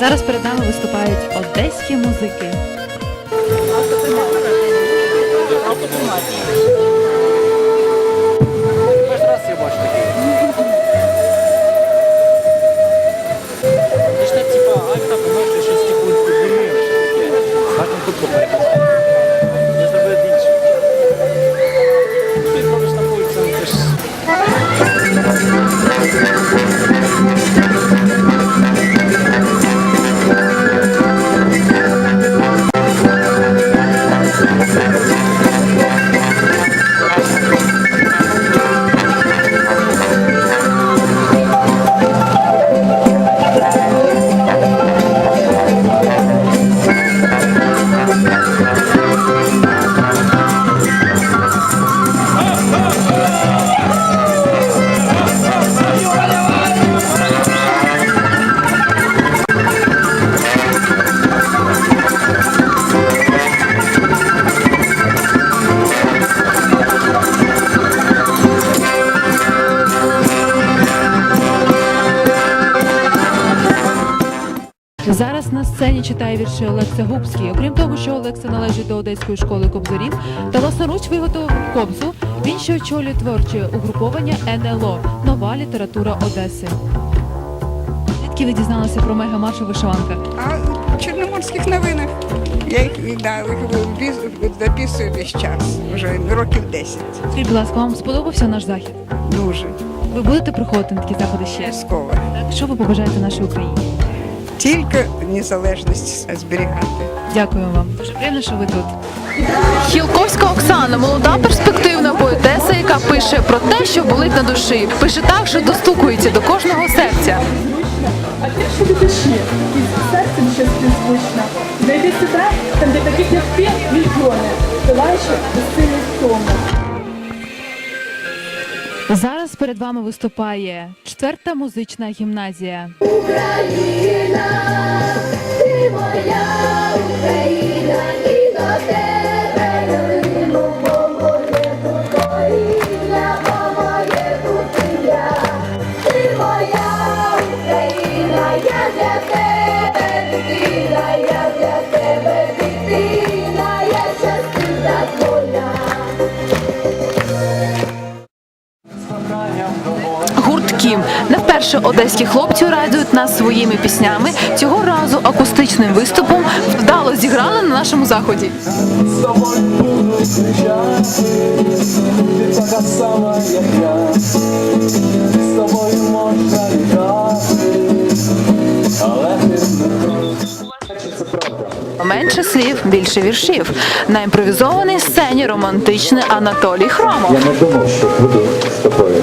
Зараз перед нами виступають одеські музики. Перший Зараз на сцені читає вірші Олекса Губський. Окрім того, що Олекса належить до Одеської школи кобзарів та власноруч виготовив кобзу, він ще очолює творче угруповання НЛО Нова література Одеси. Звідки ви дізналися про мегамарш у вишиванках? А в чорноморських новинах я їх да, записую весь час, вже років 10. Скажіть, будь ласка, вам сподобався наш захід? Дуже Ви будете приходити на такі заходи ще? обов'язково. Так, що ви побажаєте нашій Україні? Тільки незалежність зберігати. Дякую вам. Дуже приємно, що ви тут. Хілковська Оксана, молода перспективна поетеса, яка пише про те, що болить на душі. Пише так, що достукується до кожного серця. А ти що до душі, із серцем щось співзвучно. Знайди себе, там, де таких як ти, мільйони, пилаючи безсилий тому. Перед вами виступає четверта музична гімназія. Україна, ти моя Україна, і до тебе вперше одеські хлопці радують нас своїми піснями. Цього разу акустичним виступом вдало зіграли на нашому заході. Менше слів, більше віршів. На імпровізованій сцені романтичний Анатолій Хромов. Я не думав, що буду з тобою.